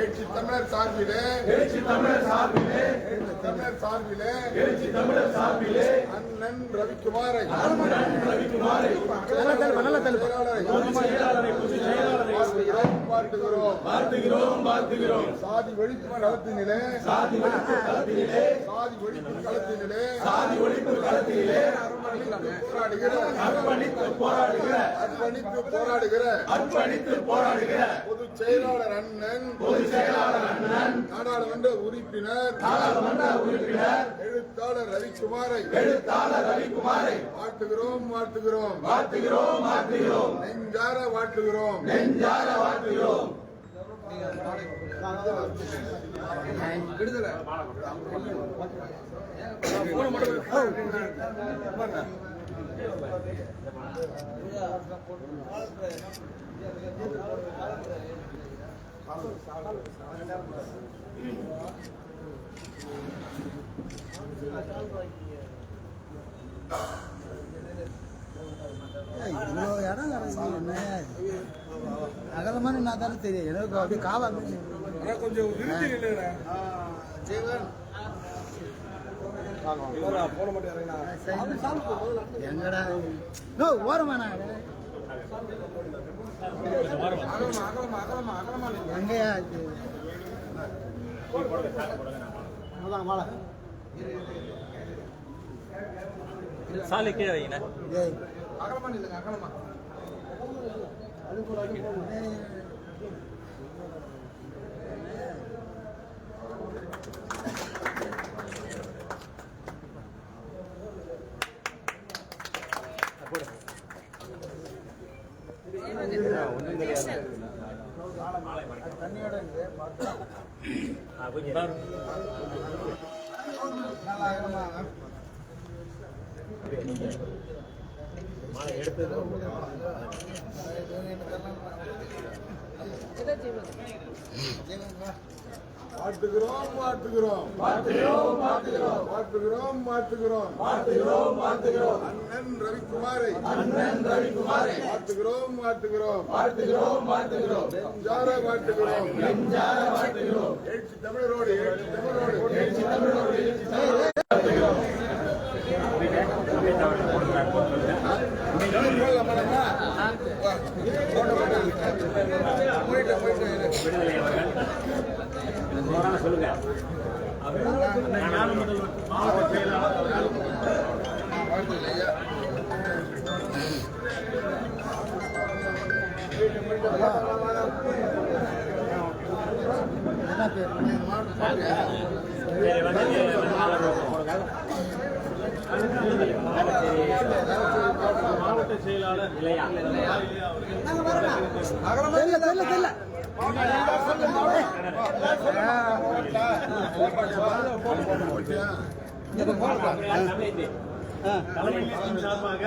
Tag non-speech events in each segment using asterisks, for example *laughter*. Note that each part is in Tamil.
எழுச்சி தமிழர் சார்பிலே. எழுச்சி தமிழர் சார்பிலே. தமிழர் சார்பிலே. எழுச்சி தமிழர் சார்பிலே. அண்ணன் ரவிக்குமாரை. அண்ணன் ரவிக்குமாரை. சாதி ஒழிப்பு களத்தினிலே. போராடுகிறோம். போராடுகிறோம். அர்ப்பணித்து போராடுகிற அர்ப்பணித்து போராடுகிற பொதுச் செயலாளர் அண்ணன் பொதுச் செயலாளர் அண்ணன் நாடாளுமன்ற உறுப்பினர் நாடாளுமன்ற உறுப்பினர் எழுத்தாளர் ரவிக்குமாரை எழுத்தாளர் ரவிக்குமாரை வாழ்த்துகிறோம் வாழ்த்துகிறோம். வாழ்த்துகிறோம் வாழ்த்துகிறோம். நெஞ்சார வாழ்த்துகிறோம். நெஞ்சார வாழ்த்துகிறோம். இவ்வளோ இடம் என்ன? அகலமான நான் தானே தெரியும். எனக்கு அப்படியே காவா கொஞ்சம் எங்கடா? ஓரமா நான் எங்கயா மாலை சாலை கீழே வைங்க. அது அகலமா மாலை எடுத்தது வாழ்த்துகிறோம் வாழ்த்துகிறோம் வாழ்த்துகிறோம் வாழ்த்துகிறோம் வாழ்த்துகிறோம் அண்ணன் ரவிக்குமாரை அண்ணன் ரவிக்குமாரை வாழ்த்துகிறோம் வாழ்த்துகிறோம் வாழ்த்துகிறோம் வாழ்த்துகிறோம் நெஞ்சார வாழ்த்துகிறோம் நெஞ்சார வாழ்த்துகிறோம் எழுச்சி தமிழரோடு எழுச்சி தமிழரோடு எழுச்சி தமிழரோடு எழுச்சி தமிழரோடு விடுதலை அவர்கள் போறாங்க சொல்லுங்க மாவட்ட செயலாளர் மாவட்ட செயலாளர் இல்லையா சார்பாக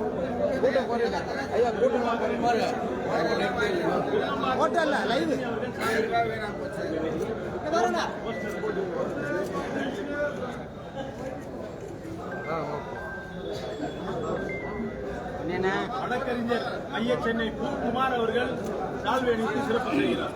கூட்டம் குறையுங்க ஐயா கூட்டம் ஓட்டம் இல்லை லைவ் வழக்கறிஞர் ஐய சென்னை பூ குமார் அவர்கள் சால்வை அணிவித்து சிறப்பு செய்கிறார்.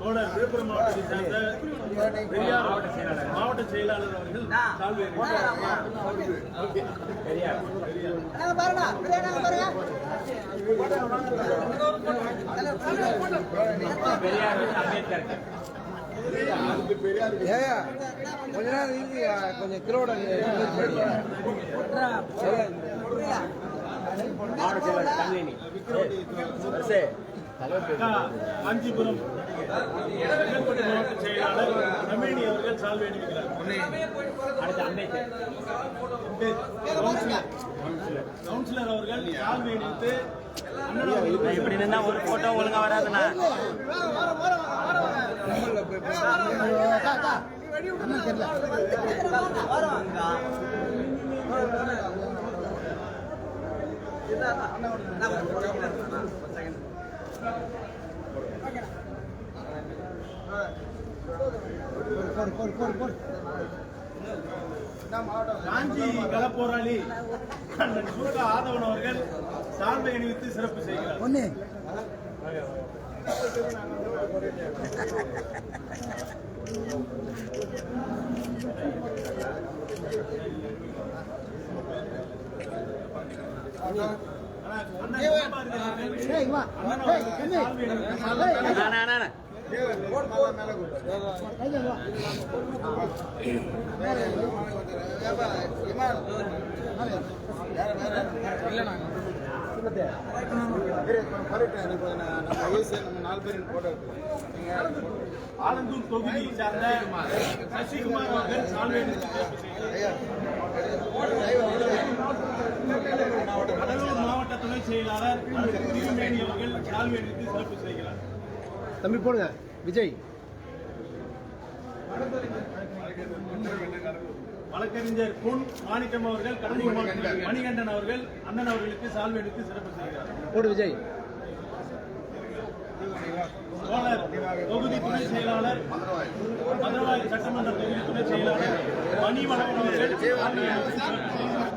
தோழர் விழுப்புரம் மாவட்டத்தை சேர்ந்த பெரியார் மாவட்ட செயலாளர் அவர்கள் கொஞ்ச நேரம் கொஞ்சம் கிலோட அக்கா, காஞ்சிபுரம் செங்கல்பட்டு மாவட்ட செயலாளர் ரமேணி அவர்கள் சால்வை அணிவிக்கிறார் கவுன்சிலர் அவர்கள் சால்வை அணிவித்து இப்படி நின்னா ஒரு போட்டோ ஒழுங்கா வராதுண்ணா தெரியல காஞ்சி களப்போராளி அண்ணன் சுருக்க ஆதவன் அவர்கள் சால்வை அணிவித்து சிறப்பு செய்கிறார். ஒண்ணு ஆனா, அண்ணன் குமார் ஆலந்தூர் தொகுதியை சார்ந்த சசிகுமார் அவர்கள் சால்வை அணிவித்து சிறப்பு செய்கிறார் கடலூர் மாவட்ட துணை செயலாளர் திருமேனி அவர்கள் சால்வை அணிவித்து சிறப்பு செய்கிறார் தம்பி போடுங்க. விஜய். வழக்கறிஞர் பொன் மாணிக்கம் அவர்கள் கடலூர் மாவட்ட மணிகண்டன் அவர்கள் அண்ணன் அவர்களுக்கு சால்வை அணிவித்து சிறப்பு செய்கிறார். போடு விஜய். தோழர் தொகுதி துணை செயலாளர் மதுரவாய் சட்டமன்ற தொகுதி துணை செயலாளர் மணிவளவன் அவர்கள் சால்வை அணிவித்து சிறப்பு செய்கிறார்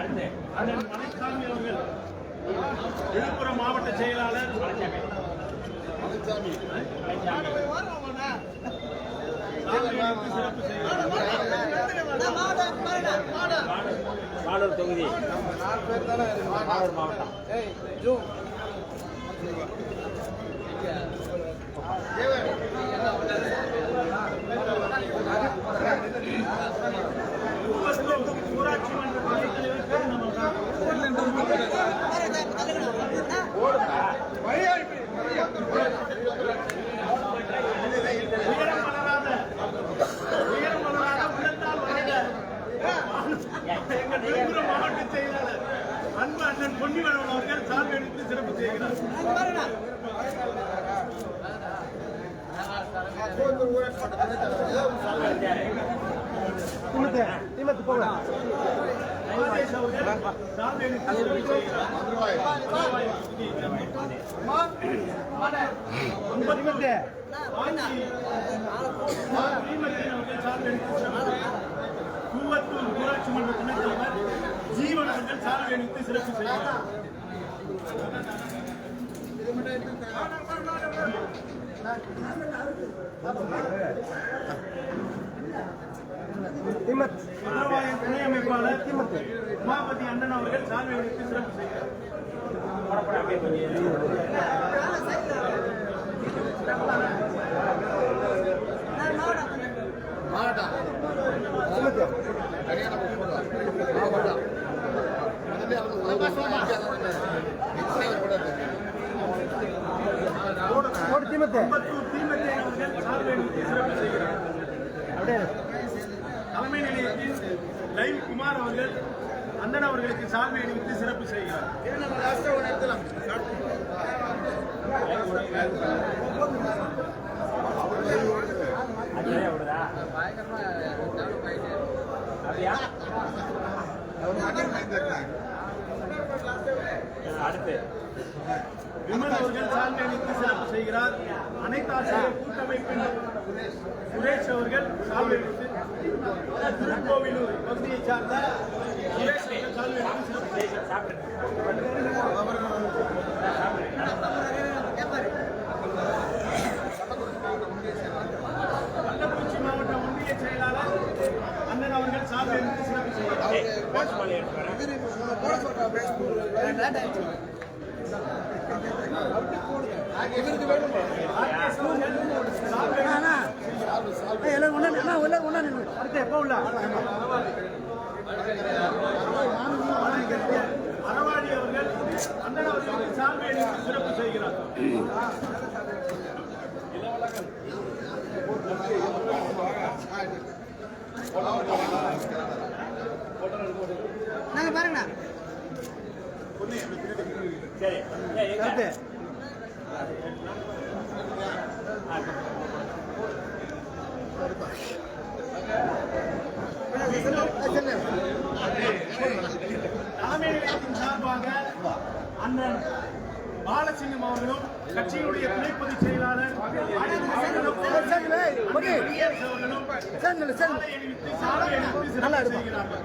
அண்ணன் மலைசாமி அவர்கள் விழுப்புரம் மாவட்ட செயலாளர் பாலூர் தொகுதி. பாலூர் மாவட்டம் ஊராட்சி மன்ற மாவட்ட செயலாளர் அன்பு அண்ணன் பொன்னிவளவன் அவர்கள் சாமி எடுத்து சிறப்பு செய்கிறார் திமுத்து போங்க சிறப்பு கூவத்தூர் ஊராட்சி மன்ற துணைத் தலைவர் ஜீவன் அவர்கள் சிறப்பு திமுத் மதுரவாயின் துணை அமைப்பாளர் உமாபதி அண்ணன் அவர்கள் சால்வை அளித்து சிறப்பு செய்கிறார் திமுத்து போடு திமுத்து அம்பத்தூர் தீமத்தேன் அவர்கள் சால்வை அளித்து சிறப்பு செய்கிறார் அப்படியே தலைமை நிலையத்தில் லைவ் குமார் அவர்கள் அண்ணன் அவர்களுக்கு சால்வை அணிவித்து சிறப்பு செய்கிறார். அடுத்து விமல் அவர்கள் சால்வை வருகிறார் அனைத்து ஆசிரியர் கூட்டமைப்பின் சுரேஷ் அவர்கள் சால்வை எடுத்து திருக்கோவிலூர் பகுதியை சார்ந்த சுரேஷ் அவர்கள் சால்வை எடுத்து அவர் கள்ளக்குறிச்சி மாவட்ட ஒன்றிய செயலாளர் அண்ணன் அவர்கள் சால்வை எல்லாம் ஒண்ணா எல்லாம் ஒண்ணா நின்று அடுத்து எப்போ உள்ள அறவாடி அவர்கள் அண்ணன் அவர்களுக்கு சால்வை சிறப்பு செய்கிறார் நாங்க பாருங்கண்ணா. சரி. சார்பாக அண்ணன் பாலசிங்கம் அவர்களும் கட்சியினுடைய துணை பொதுச் செயலாளர் நல்லா இருக்கும். செய்கிறார்கள்.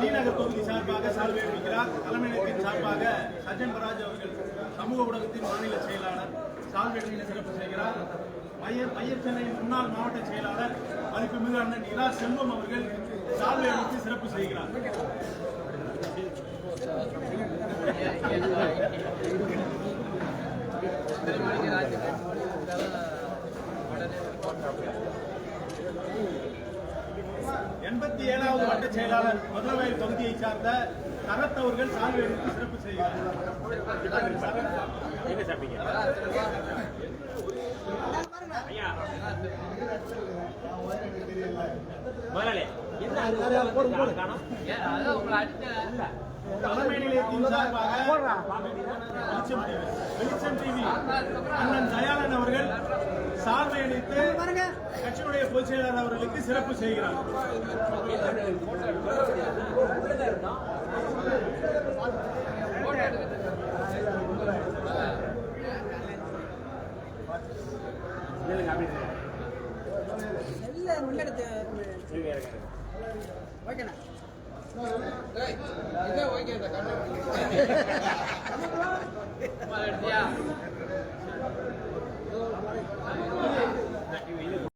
தீநகர் தொகுதி சார்பாக சால்வை அளிக்கிறார் தலைமை நிலையத்தின் சார்பாக சஜன் பராஜ் அவர்கள் சமூக ஊடகத்தின் மாநில செயலாளர் சால்வை அணிவித்து சிறப்பு செய்கிறார். சென்னை முன்னாள் மாவட்ட செயலாளர் மதிப்புமிகு அண்ணன் இரா செல்வம் அவர்கள் சால்வை அளித்து சிறப்பு செய்கிறார். எண்பத்தி ஏழாவது வட்ட செயலாளர் மதுரவாயல் தொகுதியை சார்ந்த சரத் அவர்கள் சால்வை அளித்து சிறப்பு செய்கிறார். தலைமை நிலையத்தின் சார்பாக வெளிச்சம் டிவி அண்ணன் தயாளன் அவர்கள் சால்வை அளித்து கட்சியினுடைய பொதுச் செயலாளர் அவர்களுக்கு சிறப்பு செய்கிறார். ஓகேண்ணா இது *laughs* *laughs*